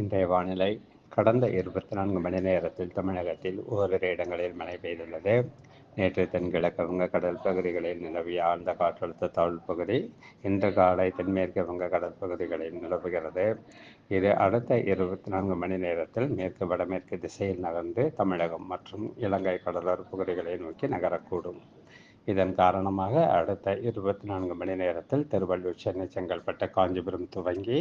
இன்றைய வானிலை கடந்த இருபத்தி நான்கு மணி நேரத்தில் தமிழகத்தில் ஓரிரு இடங்களில் மழை பெய்துள்ளது. நேற்று தென்கிழக்கு வங்கக்கடல் பகுதிகளில் நிலவிய ஆழ்ந்த காற்றழுத்த தாழ்வு பகுதி இன்று காலை தென்மேற்கு வங்கக்கடல் பகுதிகளில் நிலவுகிறது. இது அடுத்த இருபத்தி நான்கு மணி நேரத்தில் மேற்கு வடமேற்கு திசையில் நகர்ந்து தமிழகம் மற்றும் இலங்கை கடலோர பகுதிகளை நோக்கி நகரக்கூடும். இதன் காரணமாக அடுத்த இருபத்தி நான்கு மணி நேரத்தில் திருவள்ளூர் சென்னை செங்கல்பட்டு காஞ்சிபுரம் துவங்கி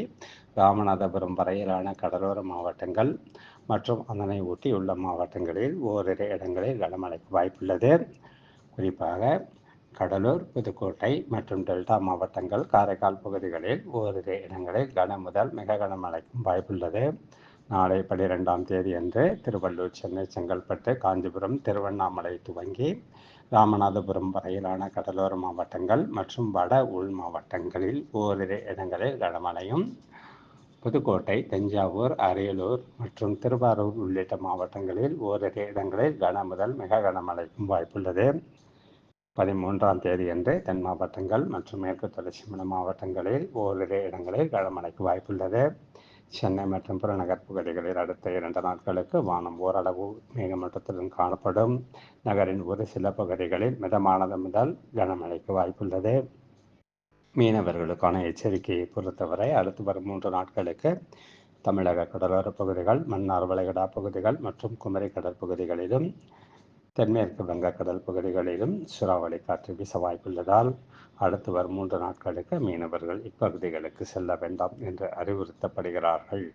ராமநாதபுரம் வரையிலான கடலோர மாவட்டங்கள் மற்றும் அதனை ஒட்டியுள்ள மாவட்டங்களில் ஓரிரு இடங்களில் கனமழைக்கு வாய்ப்புள்ளது. குறிப்பாக கடலூர் புதுக்கோட்டை மற்றும் டெல்டா மாவட்டங்கள் காரைக்கால் பகுதிகளில் ஓரிரு இடங்களில் கன முதல் மிக கனமழைக்கும் வாய்ப்புள்ளது. நாளை பனிரெண்டாம் தேதி அன்று திருவள்ளூர் சென்னை செங்கல்பட்டு காஞ்சிபுரம் திருவண்ணாமலை துவங்கி ராமநாதபுரம் வரையிலான கடலோர மாவட்டங்கள் மற்றும் வட உள் மாவட்டங்களில் ஓரிரு இடங்களில் கனமழையும். புதுக்கோட்டை தஞ்சாவூர் அரியலூர் மற்றும் திருவாரூர் உள்ளிட்ட மாவட்டங்களில் ஓரிரு இடங்களில் கன முதல் மிக கனமழைக்கும் வாய்ப்புள்ளது. பதிமூன்றாம் தேதியன்று தென் மாவட்டங்கள் மற்றும் மேற்கு தொடர்ச்சி மலை மாவட்டங்களில் ஓரிரு இடங்களில் கனமழைக்கு வாய்ப்புள்ளது. சென்னை மற்றும் புறநகர் பகுதிகளில் அடுத்த இரண்டு நாட்களுக்கு வானம் ஓரளவு மேகமூட்டத்துடன் காணப்படும். நகரின் ஒரு சில பகுதிகளில் மிதமானது முதல் கனமழைக்கு வாய்ப்புள்ளது. மீனவர்களுக்கான எச்சரிக்கையை பொறுத்தவரை அடுத்து வரும் மூன்று நாட்களுக்கு தமிழக கடலோர பகுதிகள் மன்னார் வளைகுடா பகுதிகள் மற்றும் குமரி கடற்பகுதிகளிலும் தென்மேற்கு வங்கக்கடல் பகுதிகளிலும் சூறாவளி காற்று வீச வாய்ப்புள்ளதால் அடுத்து வரும் மூன்று நாட்களுக்கு மீனவர்கள் இப்பகுதிகளுக்கு செல்ல வேண்டாம் என்று அறிவுறுத்தப்படுகிறார்கள்.